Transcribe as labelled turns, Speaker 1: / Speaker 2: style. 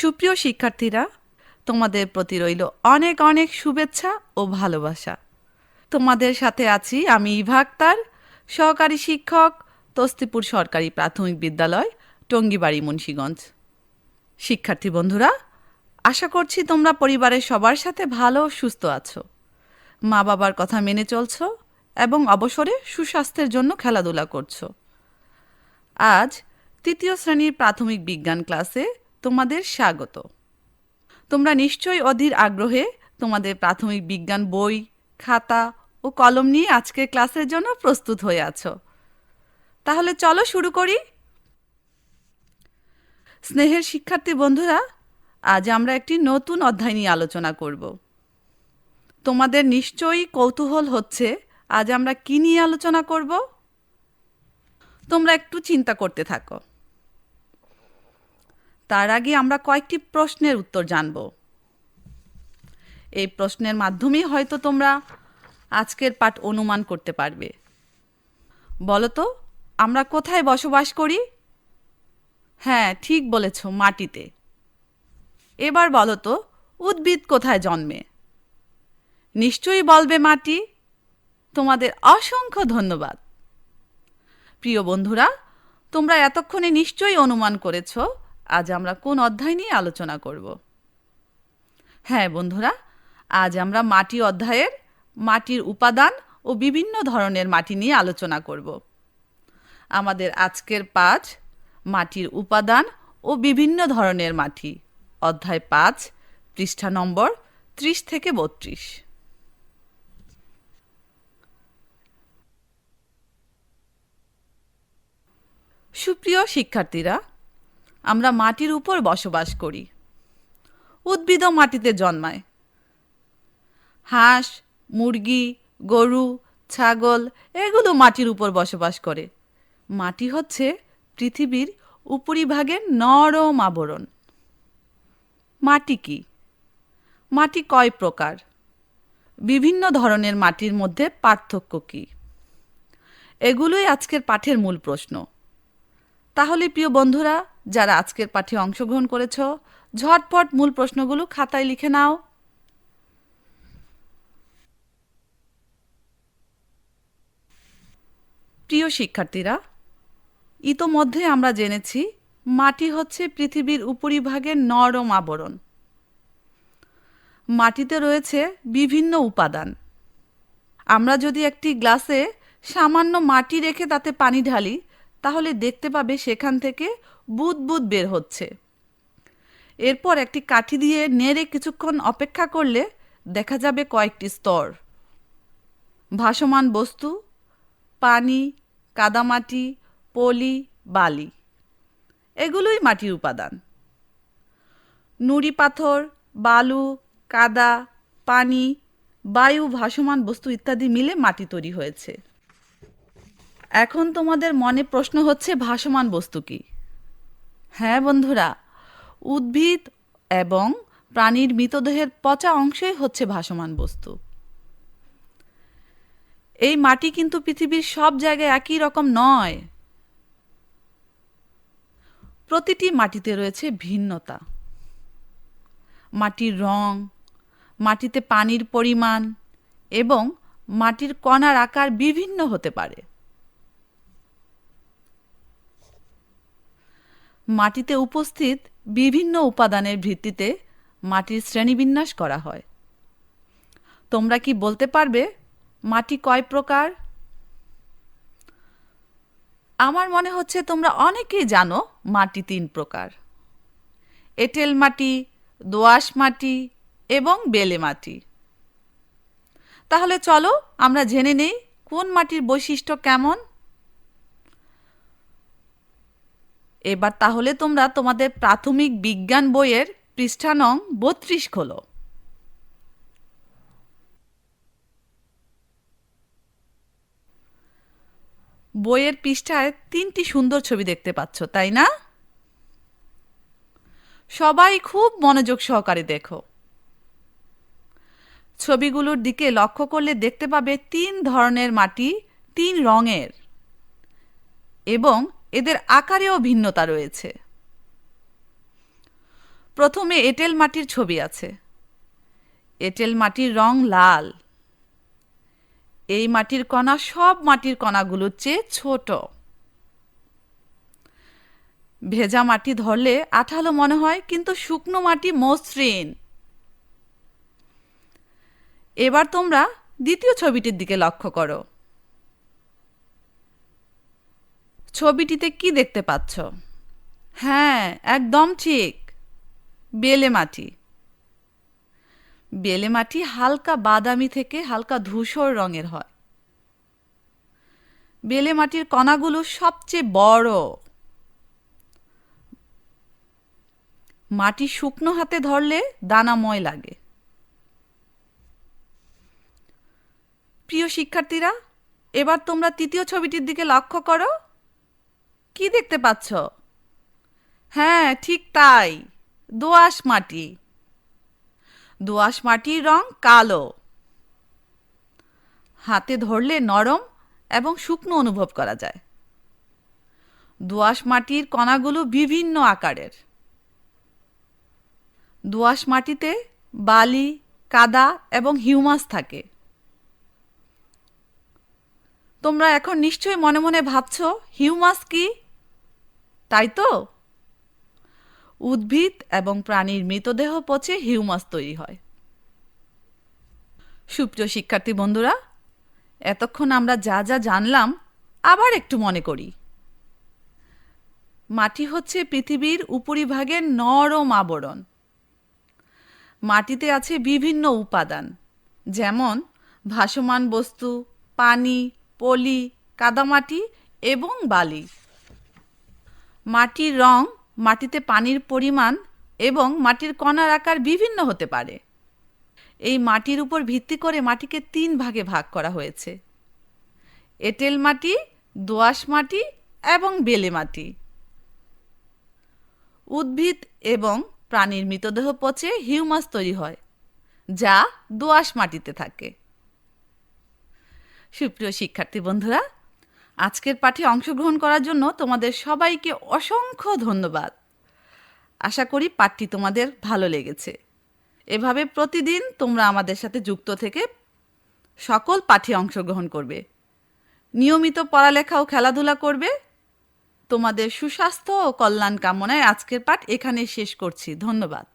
Speaker 1: সুপ্রিয় শিক্ষার্থীরা, তোমাদের প্রতি রইল অনেক অনেক শুভেচ্ছা ও ভালোবাসা। তোমাদের সাথে আছি আমি ইভা আক্তার, সহকারী শিক্ষক, তস্তিপুর সরকারি প্রাথমিক বিদ্যালয়, টঙ্গিবাড়ি, মুন্সীগঞ্জ। শিক্ষার্থী বন্ধুরা, আশা করছি তোমরা পরিবারের সবার সাথে ভালো সুস্থ আছো। মা বাবার কথা মেনে চলছো এবং অবসরে সুস্বাস্থ্যের জন্য খেলাধুলা করছ। আজ তৃতীয় শ্রেণির প্রাথমিক বিজ্ঞান ক্লাসে তোমাদের স্বাগত। তোমরা নিশ্চয়ই অধীর আগ্রহে তোমাদের প্রাথমিক বিজ্ঞান বই, খাতা ও কলম নিয়ে আজকের ক্লাসের জন্য প্রস্তুত হয়ে আছো। তাহলে চলো শুরু করি। স্নেহের শিক্ষার্থী বন্ধুরা, আজ আমরা একটি নতুন অধ্যায় নিয়ে আলোচনা করব। তোমাদের নিশ্চয়ই কৌতূহল হচ্ছে, আজ আমরা কি নিয়ে আলোচনা করব? তোমরা একটু চিন্তা করতে থাকো। তার আগে আমরা কয়েকটি প্রশ্নের উত্তর জানব। এই প্রশ্নের মাধ্যমেই হয়তো তোমরা আজকের পাঠ অনুমান করতে পারবে। বলো তো আমরা কোথায় বসবাস করি? হ্যাঁ ঠিক বলেছ, মাটিতে। এবার বলো তো উদ্ভিদ কোথায় জন্মে? নিশ্চয়ই বলবে মাটি। তোমাদের অসংখ্য ধন্যবাদ। প্রিয় বন্ধুরা, তোমরা এতক্ষণে নিশ্চয়ই অনুমান করেছ আজ আমরা কোন অধ্যায় নিয়ে আলোচনা করব? হ্যাঁ বন্ধুরা, আজ আমরা মাটি অধ্যায়ের, মাটির উপাদান ও বিভিন্ন ধরনের মাটি নিয়ে আলোচনা করব। আমাদের আজকের পাঁচ মাটির উপাদান ও বিভিন্ন ধরনের মাটি, অধ্যায় পাঁচ, পৃষ্ঠা নম্বর ত্রিশ থেকে বত্রিশ। সুপ্রিয় শিক্ষার্থীরা আমরা মাটির উপর বসবাস করি। উদ্ভিদও মাটিতে জন্মায়। হাঁস, মুরগি, গরু, ছাগল এগুলো মাটির উপর বসবাস করে। মাটি হচ্ছে পৃথিবীর উপরিভাগের নরম আবরণ। মাটি কি? মাটি কয় প্রকার? বিভিন্ন ধরনের মাটির মধ্যে পার্থক্য কী? এগুলোই আজকের পাঠের মূল প্রশ্ন। তাহলে প্রিয় বন্ধুরা যারা আজকের পাঠে অংশগ্রহণ করেছ, ঝটপট মূল প্রশ্নগুলো খাতায় লিখে নাও। প্রিয় শিক্ষার্থীরা, ইতোমধ্যে আমরা জেনেছি মাটি হচ্ছে পৃথিবীর উপরিভাগের নরম আবরণ। মাটিতে রয়েছে বিভিন্ন উপাদান। আমরা যদি একটি গ্লাসে সামান্য মাটি রেখে তাতে পানি ঢালি তাহলে দেখতে পাবে সেখান থেকে বুদ বুদ বের হচ্ছে। এরপর একটি কাঠি দিয়ে নেড়ে কিছুক্ষণ অপেক্ষা করলে দেখা যাবে কয়েকটি স্তর। ভাসমান বস্তু, পানি, কাদামাটি, পলি, বালি। এগুলোই মাটির উপাদান। নুড়ি পাথর, বালু, কাদা, পানি, বায়ু, ভাসমান বস্তু ইত্যাদি মিলে মাটি তৈরি হয়েছে। এখন তোমাদের মনে প্রশ্ন হচ্ছে ভাসমান বস্তু কি? হ্যাঁ বন্ধুরা, উদ্ভিদ এবং প্রাণীর মৃতদেহের পচা অংশই হচ্ছে ভাসমান বস্তু। এই মাটি কিন্তু পৃথিবীর সব জায়গায় একই রকম নয়। প্রতিটি মাটিতে রয়েছে ভিন্নতা। মাটির রং, মাটিতে পানির পরিমাণ এবং মাটির কণার আকার বিভিন্ন হতে পারে। মাটিতে উপস্থিত বিভিন্ন উপাদানের ভিত্তিতে মাটির শ্রেণীবিন্যাস করা হয়। তোমরা কি বলতে পারবে মাটি কয় প্রকার? আমার মনে হচ্ছে তোমরা অনেকেই জানো মাটি তিন প্রকার। এঁটেল মাটি, দোআঁশ মাটি এবং বেলে মাটি। তাহলে চলো আমরা জেনে নেই কোন মাটির বৈশিষ্ট্য কেমন এবার তাহলে তোমরা তোমাদের প্রাথমিক বিজ্ঞান বইয়ের পৃষ্ঠা নং বত্রিশ খোলো। বইয়ের পৃষ্ঠায় তিনটি সুন্দর ছবি দেখতে পাচ্ছ, তাই না? সবাই খুব মনোযোগ সহকারে দেখো। ছবিগুলোর দিকে লক্ষ্য করলে দেখতে পাবে তিন ধরনের মাটি, তিন রঙের। এবং এদের আকারেও ভিন্নতা রয়েছে। প্রথমে এঁটেল মাটির ছবি আছে। এঁটেল মাটির রং লাল। এই মাটির কণা সব মাটির কণাগুলোর চেয়ে ছোট। ভেজা মাটি ধরলে আঠালো মনে হয়, কিন্তু শুকনো মাটি মসৃণ। এবার তোমরা দ্বিতীয় ছবিটির দিকে লক্ষ্য করো। ছবিটিতে কি দেখতে পাচ্ছ? হ্যাঁ একদম ঠিক। বেলে মাটি। বেলে মাটি হালকা বাদামি থেকে হালকা ধূসর রঙের হয়। বেলে মাটির কণাগুলো সবচেয়ে বড়। মাটি শুকনো হাতে ধরলে দানাময় লাগে। প্রিয় শিক্ষার্থীরা, এবার তোমরা তৃতীয় ছবিটির দিকে লক্ষ্য করো। কি দেখতে পাচ্ছ? হ্যাঁ ঠিক তাই। দোআঁশ মাটি। দোআঁশ মাটির রং কালো। হাতে ধরলে নরম এবং শুকনো অনুভব করা যায়। দোআঁশ মাটির কণাগুলো বিভিন্ন আকারের। দোআঁশ মাটিতে বালি, কাদা এবং হিউমাস থাকে। তোমরা এখন নিশ্চয়ই মনে মনে ভাবছ, হিউমাস কি? তাই তো? উদ্ভিদ এবং প্রাণীর মৃতদেহ পচে হিউমাস তৈরি হয়। সুপ্রিয় শিক্ষার্থী বন্ধুরা, এতক্ষণ আমরা যা যা জানলাম, আবার একটু মনে করি। মাটি হচ্ছে পৃথিবীর উপরিভাগের নরম আবরণ। মাটিতে আছে বিভিন্ন উপাদান, যেমন ভাসমান বস্তু, পানি পলি, কাদামাটি এবং বালি। মাটির রং মাটিতে পানির পরিমাণ এবং মাটির কণার আকার বিভিন্ন হতে পারে। এই মাটির উপর ভিত্তি করে মাটিকে তিন ভাগে ভাগ করা হয়েছে। এঁটেল মাটি, দোআঁশ মাটি এবং বেলে মাটি। উদ্ভিদ এবং প্রাণীর মৃতদেহ পচে হিউমাস তৈরি হয়, যা দোআঁশ মাটিতে থাকে। সুপ্রিয় শিক্ষার্থী বন্ধুরা, আজকের পাঠে অংশগ্রহণ করার জন্য তোমাদের সবাইকে অসংখ্য ধন্যবাদ। আশা করি পাঠটি তোমাদের ভালো লেগেছে। এভাবে প্রতিদিন তোমরা আমাদের সাথে যুক্ত থেকে সকল পাঠে অংশগ্রহণ করবে। নিয়মিত পড়ালেখা ও খেলাধুলা করবে। তোমাদের সুস্বাস্থ্য ও কল্যাণ কামনায় আজকের পাঠ এখানে শেষ করছি। ধন্যবাদ।